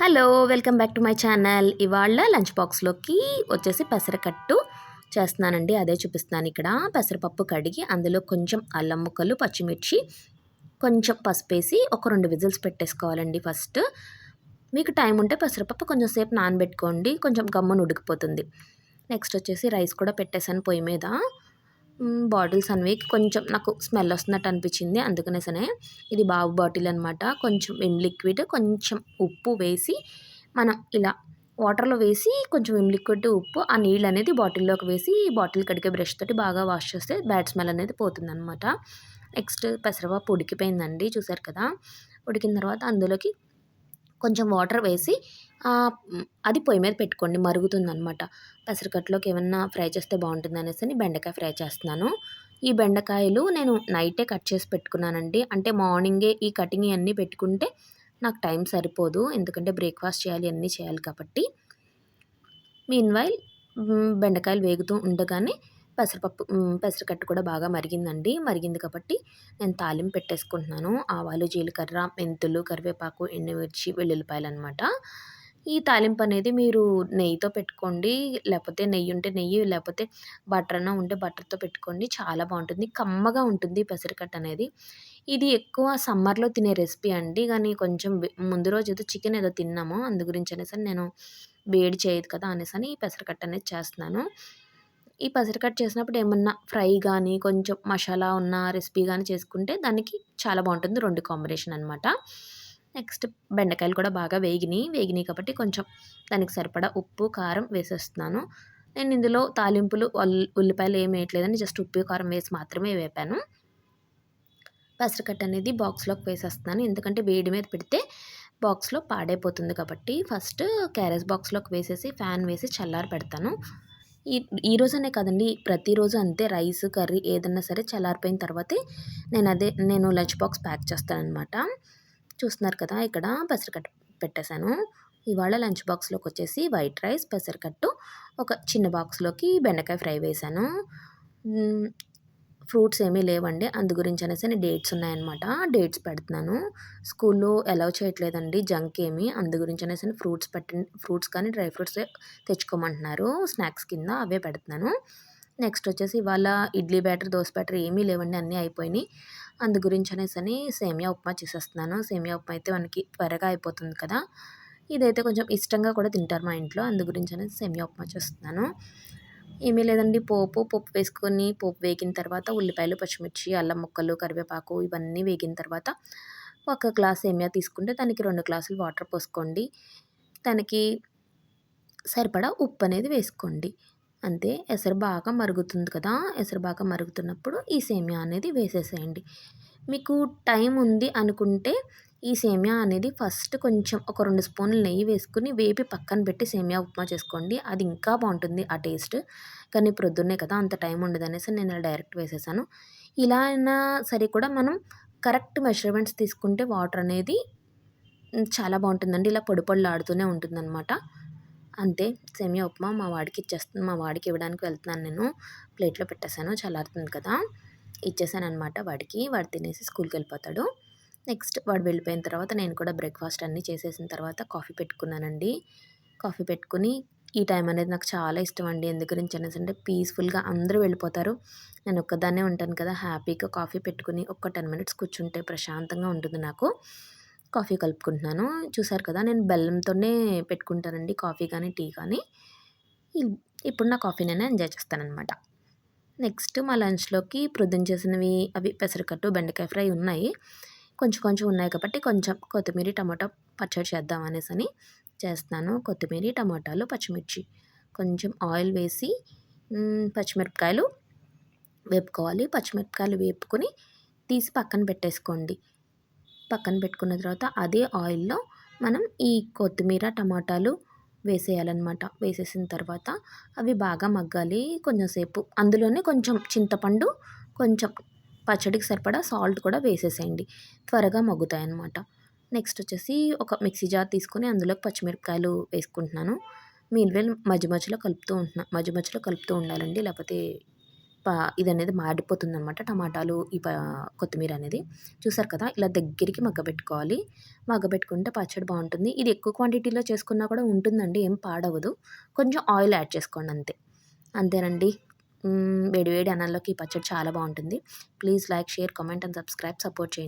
Hello welcome back to my channel. ఇవాళ lunch బాక్స్లోకి వచ్చేసి పెసరకట్టు చేస్తున్నానండి. అదే చూపిస్తున్నాను ఇక్కడ. పెసరపప్పు కడిగి అందులో కొంచెం అల్లం ముక్కలు పచ్చిమిర్చి కొంచెం పసుపు వేసి ఒక రెండు విజిల్స్ పెట్టేసుకోవాలండి ఫస్ట్. మీకు టైం ఉంటే పెసరపప్పు కొంచెం సేపు నానబెట్టుకోండి. కొంచెం గమ్మున ఉడికిపోతుంది. నెక్స్ట్ వచ్చేసి రైస్ కూడా పెట్టేశాను పొయ్యి మీద. బాటిల్స్ అనేవి కొంచెం నాకు స్మెల్ వస్తున్నట్టు అనిపించింది. అందుకనేసనే ఇది బాబు బాటిల్ అనమాట కొంచెం విమ్ లిక్విడ్ కొంచెం ఉప్పు వేసి మనం ఇలా వాటర్లో వేసి కొంచెం విమ్ లిక్విడ్ ఉప్పు ఆ నీళ్ళు అనేది బాటిల్లోకి వేసి బాటిల్ కడిగే బ్రష్ తోటి బాగా వాష్ చేస్తే బ్యాడ్ స్మెల్ అనేది పోతుంది అనమాట నెక్స్ట్ పెసరపప్పు ఉడికిపోయిందండి చూసారు కదా? ఉడికిన తర్వాత అందులోకి కొంచెం వాటర్ వేసి అది పొయ్యి మీద పెట్టుకోండి. మరుగుతుంది పెసరకట్లోకి ఏమన్నా ఫ్రై చేస్తే బాగుంటుంది అనేసి బెండకాయ ఫ్రై చేస్తున్నాను. ఈ బెండకాయలు నేను నైటే కట్ చేసి పెట్టుకున్నానండి. అంటే మార్నింగే ఈ కటింగ్ ఇవన్నీ పెట్టుకుంటే నాకు టైం సరిపోదు. ఎందుకంటే బ్రేక్ఫాస్ట్ చేయాలి అన్నీ చేయాలి కాబట్టి. మీన్వైల్ బెండకాయలు వేగుతూ ఉండగానే పెసరపప్పు పెసరకట్టు కూడా బాగా మరిగిందండి. మరిగింది కాబట్టి నేను తాలింపు పెట్టేసుకుంటున్నాను. ఆవాలు జీలకర్ర మెంతులు కరివేపాకు ఎండుమిర్చి వెల్లుల్లిపాయలు అనమాట ఈ తాలింపు అనేది మీరు నెయ్యితో పెట్టుకోండి. లేకపోతే నెయ్యి ఉంటే నెయ్యి లేకపోతే బటర్ అన్న ఉంటే బటర్తో పెట్టుకోండి. చాలా బాగుంటుంది. కమ్మగా ఉంటుంది పెసరకట్ట అనేది. ఇది ఎక్కువ సమ్మర్లో తినే రెసిపీ అండి. కానీ కొంచెం ముందు రోజు ఏదో చికెన్ ఏదో తిన్నాము. అందు గురించి అనేసి నేను వేడి చేయదు కదా అనేసి అని పెసరకట్ట అనేది చేస్తున్నాను. ఈ కట్ చేసినప్పుడు ఏమన్నా ఫ్రై కానీ కొంచెం మసాలా ఉన్న రెసిపీ కానీ చేసుకుంటే దానికి చాలా బాగుంటుంది. రెండు కాంబినేషన్ అనమాట నెక్స్ట్ బెండకాయలు కూడా బాగా వేగినాయి. వేగినాయి కాబట్టి కొంచెం దానికి సరిపడా ఉప్పు కారం వేసేస్తున్నాను. నేను ఇందులో తాలింపులు ఉల్లిపాయలు ఏమి వేయట్లేదని జస్ట్ ఉప్పు కారం వేసి మాత్రమే వేపాను. పెసరకట్ట అనేది బాక్స్లోకి వేసేస్తున్నాను. ఎందుకంటే వేడి మీద పెడితే బాక్స్లో పాడైపోతుంది కాబట్టి ఫస్ట్ క్యారేజ్ బాక్స్లోకి వేసేసి ఫ్యాన్ వేసి చల్లారి పెడతాను ఈ ఈ రోజనే కాదండి ప్రతిరోజు అంతే రైస్ కర్రీ ఏదన్నా సరే చల్లారిపోయిన తర్వాతే నేను అదే నేను లంచ్ బాక్స్ ప్యాక్ చేస్తానమాట చూస్తున్నారు కదా ఇక్కడ పెసరకట్టు పెట్టేశాను. ఇవాళ లంచ్ బాక్స్లోకి వచ్చేసి వైట్ రైస్ పెసరకట్టు ఒక చిన్న బాక్స్లోకి బెండకాయ ఫ్రై వేశాను. ఫ్రూట్స్ ఏమీ లేవండి. అందు గురించి అనేసి డేట్స్ ఉన్నాయన్నమాట. డేట్స్ పెడుతున్నాను. స్కూల్లో అలౌ చేయట్లేదండి జంక్ ఏమి. అందు గురించి అనేసి ఫ్రూట్స్ పెట్టి ఫ్రూట్స్ కానీ డ్రై ఫ్రూట్స్ తెచ్చుకోమంటున్నారు. స్నాక్స్ కింద అవే పెడుతున్నాను. నెక్స్ట్ వచ్చేసి ఇవాళ ఇడ్లీ బ్యాటర్ దోశ బ్యాటర్ ఏమీ లేవండి. అన్నీ అయిపోయినాయి. అందు గురించి అనేసి అని సేమియా ఉప్మా చేసేస్తున్నాను. సేమియా ఉప్మా అయితే మనకి త్వరగా అయిపోతుంది కదా. ఇదైతే కొంచెం ఇష్టంగా కూడా తింటారు మా ఇంట్లో. అందు గురించి అనేది సేమియా ఉప్మా చేస్తున్నాను. ఏమీ లేదండి. పోపు పప్పు వేసుకొని పోపు వేగిన తర్వాత ఉల్లిపాయలు పచ్చిమిర్చి అల్లం ముక్కలు కరివేపాకు ఇవన్నీ వేగిన తర్వాత ఒక గ్లాస్ ఏమియా తీసుకుంటే దానికి రెండు గ్లాసులు వాటర్ పోసుకోండి. దానికి సరిపడా ఉప్పు అనేది వేసుకోండి. అంతే. ఎసరు బాగా మరుగుతుంది కదా? ఎసరు బాగా మరుగుతున్నప్పుడు ఈ సేమియా అనేది వేసేసేయండి. మీకు టైం ఉంది అనుకుంటే ఈ సేమియా అనేది ఫస్ట్ కొంచెం ఒక రెండు స్పూన్లు నెయ్యి వేసుకుని వేపి పక్కన పెట్టి సేమియా ఉప్మా చేసుకోండి. అది ఇంకా బాగుంటుంది ఆ టేస్ట్. కానీ ప్రొద్దున్నే కదా అంత టైం ఉండదు అనేసి నేను డైరెక్ట్ వేసేసాను. ఇలా అయినా సరే కూడా మనం కరెక్ట్ మెజర్మెంట్స్ తీసుకుంటే వాటర్ అనేది చాలా బాగుంటుందండి. ఇలా పొడి పొడిలాడుతూనే ఉంటుందన్నమాట. అంతే. సేమియా ఉప్మా మా వాడికి ఇచ్చేస్తుంది మా వాడికి ఇవ్వడానికి వెళ్తున్నాను నేను. ప్లేట్లో పెట్టేశాను. చల్లారుతుంది కదా. ఇచ్చేసాను అనమాట వాడికి. వాడు తినేసి స్కూల్కి వెళ్ళిపోతాడు. నెక్స్ట్ వాడు వెళ్ళిపోయిన తర్వాత నేను కూడా బ్రేక్ఫాస్ట్ అన్నీ చేసేసిన తర్వాత కాఫీ పెట్టుకున్నానండి. కాఫీ పెట్టుకుని ఈ టైం అనేది నాకు చాలా ఇష్టం అండి. ఎందు గురించి అనేసి అంటే పీస్ఫుల్గా అందరూ వెళ్ళిపోతారు. నేను ఒక్కదాన్నే ఉంటాను కదా హ్యాపీగా కాఫీ పెట్టుకుని ఒక టెన్ మినిట్స్ కూర్చుంటే ప్రశాంతంగా ఉంటుంది నాకు. కాఫీ కలుపుకుంటున్నాను. చూసారు కదా నేను బెల్లంతోనే పెట్టుకుంటానండి కాఫీ కానీ టీ కానీ ఇప్పుడు నా కాఫీ నేను ఎంజాయ్ చేస్తానన్నమాట. నెక్స్ట్ మా లంచ్లోకి ప్రొద్దున చేసినవి అవి పెసరకట్టు బెండకాయ ఫ్రై ఉన్నాయి. కొంచెం కొంచెం ఉన్నాయి కాబట్టి కొంచెం కొత్తిమీర టమాటా పచ్చడి చేద్దాం అనేసి అని చేస్తున్నాను. కొత్తిమీర టమాటాలు పచ్చిమిర్చి. కొంచెం ఆయిల్ వేసి పచ్చిమిరపకాయలు వేపుకోవాలి. పచ్చిమిరపకాయలు వేపుకొని తీసి పక్కన పెట్టేసుకోండి. పక్కన పెట్టుకున్న తర్వాత అదే ఆయిల్లో మనం ఈ కొత్తిమీర టమాటాలు వేసేయాలన్నమాట. వేసేసిన తర్వాత అవి బాగా మగ్గాలి. కొంచెంసేపు అందులోనే కొంచెం చింతపండు కొంచెం పచ్చడికి సరిపడా సాల్ట్ కూడా వేసేసేయండి. త్వరగా మగ్గుతాయి అన్నమాట నెక్స్ట్ వచ్చేసి ఒక మిక్సీ జార్ తీసుకొని అందులోకి పచ్చిమిరపకాయలు వేసుకుంటున్నాను. మీల్వేలు మధ్య మధ్యలో కలుపుతూ ఉంటున్నా మధ్య మధ్యలో కలుపుతూ ఉండాలండి. లేకపోతే ప ఇదనేది మాడిపోతుందనమాట టమాటాలు ఈ ప కొత్తిమీర అనేది. చూసారు కదా ఇలా దగ్గరికి మగ్గబెట్టుకోవాలి. మగ్గబెట్టుకుంటే పచ్చడి బాగుంటుంది. ఇది ఎక్కువ క్వాంటిటీలో చేసుకున్నా కూడా ఉంటుందండి ఏం పాడవదు కొంచెం ఆయిల్ యాడ్ చేసుకోండి అంతే. అంతేనండి. మ్మ్, వేడి వేడి అన్నంలోకి ఈ పచ్చడి చాలా బాగుంటుంది. Please like share comment and subscribe support చేయండి.